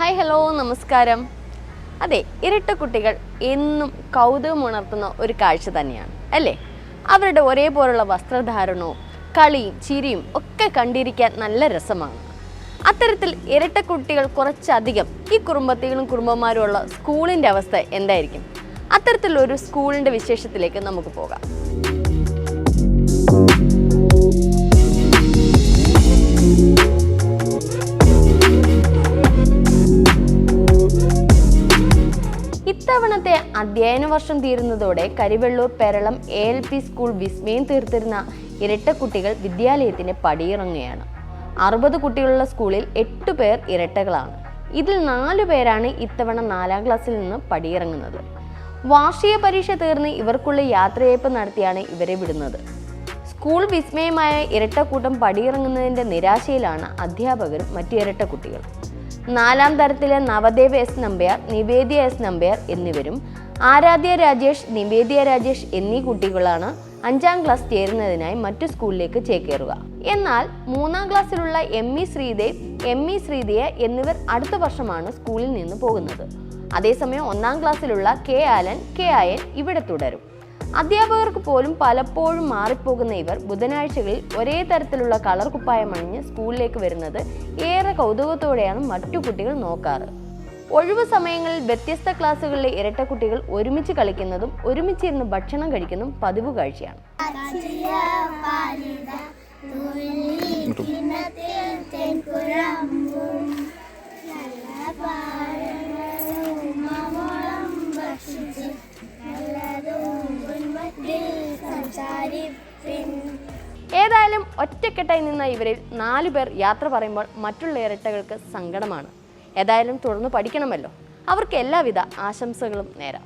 Hi hello നമസ്കാരം. അതെ ഇരട്ട കുട്ടികൾ എന്നും കൗതുകം ഉണർത്തുന്ന ഒരു കാഴ്ച തന്നെയാണ് അല്ലേ? അവരുടെ ഒരേപോലുള്ള വസ്ത്രധാരണവും കളിയും ചിരിയും ഒക്കെ കണ്ടിരിക്കാൻ നല്ല രസമാണ്. അത്തരത്തിൽ ഇരട്ട കുട്ടികൾ കുറച്ചധികം ഈ കുടുംബത്തികളും കുടുംബന്മാരും ഉള്ള സ്കൂളിന്റെ അവസ്ഥ എന്തായിരിക്കും? അത്തരത്തിലൊരു സ്കൂളിന്റെ വിശേഷത്തിലേക്ക് നമുക്ക് പോകാം. ഇത്തവണത്തെ അധ്യയന വർഷം തീരുന്നതോടെ Karivellur Peralam A L P school വിസ്മയം തീർത്തിരുന്ന ഇരട്ടക്കുട്ടികൾ വിദ്യാലയത്തിന് പടിയിറങ്ങുകയാണ്. അറുപത് കുട്ടികളുള്ള സ്കൂളിൽ എട്ട് പേർ ഇരട്ടകളാണ്. ഇതിൽ നാലു പേരാണ് ഇത്തവണ നാലാം ക്ലാസ്സിൽ നിന്ന് പടിയിറങ്ങുന്നത്. വാർഷിക പരീക്ഷ തീർന്ന് ഇവർക്കുള്ള യാത്രയയപ്പ് നടത്തിയാണ് ഇവരെ വിടുന്നത്. സ്കൂൾ വിസ്മയമായ ഇരട്ടക്കൂട്ടം പടിയിറങ്ങുന്നതിന്റെ നിരാശയിലാണ് അധ്യാപകരും മറ്റു ഇരട്ടക്കുട്ടികളും. നാലാം തരത്തിലെ നവദേവ് എസ് നമ്പ്യാർ നിവേദ്യ എസ് നമ്പ്യാർ എന്നിവരും ആരാധ്യ രാജേഷ് നിവേദ്യ രാജേഷ് എന്നീ കുട്ടികളാണ് അഞ്ചാം ക്ലാസ് ചേരുന്നതിനായി മറ്റു സ്കൂളിലേക്ക് ചേക്കേറുക. എന്നാൽ മൂന്നാം ക്ലാസ്സിലുള്ള M E Sreedev M E Sreediya എന്നിവർ അടുത്ത വർഷമാണ് സ്കൂളിൽ നിന്ന് പോകുന്നത്. അതേസമയം ഒന്നാം ക്ലാസ്സിലുള്ള കെ ആലൻ കെ ആയൻ ഇവിടെ തുടരും. അധ്യാപകർക്ക് പോലും പലപ്പോഴും മാറിപ്പോകുന്ന ഇവർ ബുധനാഴ്ചകളിൽ ഒരേ തരത്തിലുള്ള കളർ കുപ്പായം അണിഞ്ഞ് സ്കൂളിലേക്ക് വരുന്നത് ഏറെ കൗതുകത്തോടെയാണ് മറ്റു കുട്ടികൾ നോക്കാറ്. ഒഴിവു സമയങ്ങളിൽ വ്യത്യസ്ത ക്ലാസ്സുകളിലെ ഇരട്ട കുട്ടികൾ ഒരുമിച്ച് കളിക്കുന്നതും ഒരുമിച്ചിരുന്ന് ഭക്ഷണം കഴിക്കുന്നതും പതിവ് കാഴ്ചയാണ്. ഒറ്റക്കെട്ടായി നിന്ന ഇവരിൽ നാലു പേർ യാത്ര പറയുമ്പോൾ മറ്റുള്ള ഇരട്ടകൾക്ക് സങ്കടമാണ്. ഏതായാലും തുടർന്ന് പഠിക്കണമല്ലോ. അവർക്ക് എല്ലാവിധ ആശംസകളും നേരാം.